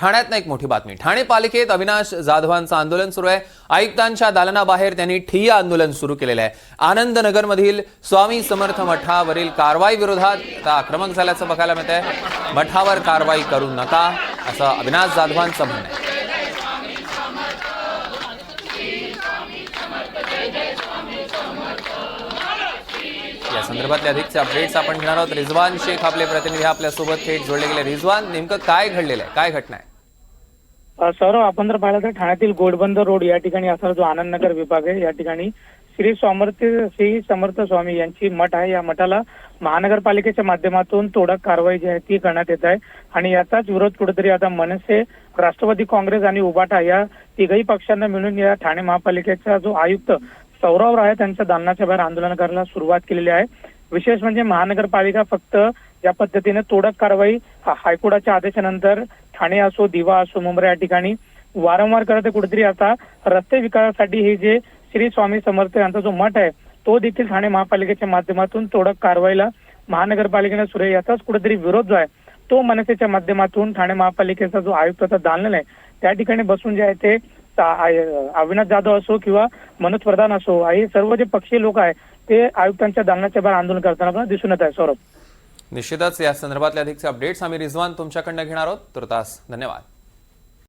ठाण्यातनं एक मोठी बातमी. ठाणे पालिकेत अविनाश जाधवांचं आंदोलन सुरू आहे. आयुक्तांच्या दालनाबाहेर त्यांनी ठिय्या आंदोलन सुरू केलेलं आहे. आनंदनगरमधील स्वामी समर्थ मठावरील कारवाई विरोधात आता आक्रमक झाल्याचं बघायला मिळत आहे मठावर कारवाई करू नका असं अविनाश जाधवांचं म्हणणं आहे. या संदर्भातले अधिकचे अपडेट्स आपण घेणार आहोत. रिझवान शेख आपले प्रतिनिधी आपल्यासोबत थेट जोडले गेले. रिझवान नेमकं काय घडलेलं आहे? काय घटना आहे? सौरव सौरभ आपण जर पाहिलं तर ठाण्यातील गोडबंद रोड या ठिकाणी असा जो आनंदनगर विभाग आहे या ठिकाणी श्री समर्थ श्री समर्थ स्वामी यांची मठ आहे. या मठाला महानगरपालिकेच्या माध्यमातून तोडक कारवाई जी आहे ती करण्यात येत आहे. आणि याचाच विरोध कुठेतरी आता मनसे राष्ट्रवादी काँग्रेस आणि उबाटा या तिघही पक्षांना मिळून या ठाणे महापालिकेचा जो आयुक्त सौरव राय त्यांच्या दालनाच्या बाहेर आंदोलन करायला सुरुवात केलेली आहे. विशेष म्हणजे महानगरपालिका फक्त या पद्धतीने तोडक कारवाई हायकोर्टाच्या आदेशानंतर ठाणे असो दिवा असो मुंबई या ठिकाणी वारंवार करत आहे. कुठेतरी आता रस्ते विकासासाठी हे जे श्री स्वामी समर्थ यांचा जो मठ आहे तो देखील ठाणे महापालिकेच्या माध्यमातून तोडक कारवाईला महानगरपालिकेने सुरू याचाच कुठेतरी विरोध जो आहे तो मनसेच्या माध्यमातून ठाणे महापालिकेचा जो आयुक्ताचा दालन आहे त्या ठिकाणी बसून जे आहे ते अविनाश जाधव असो किंवा मनोज प्रधान असो हे सर्व जे पक्षीय लोक आहे ते आयुक्तांच्या दालनाच्या बाहेर आंदोलन करताना आपल्याला दिसून येत आहे सौरभ. निश्चितच या संदर्भातले अधिकचे अपडेट्स आम्ही रिझवान तुमच्याकडनं घेणार आहोत. तुर्तास धन्यवाद.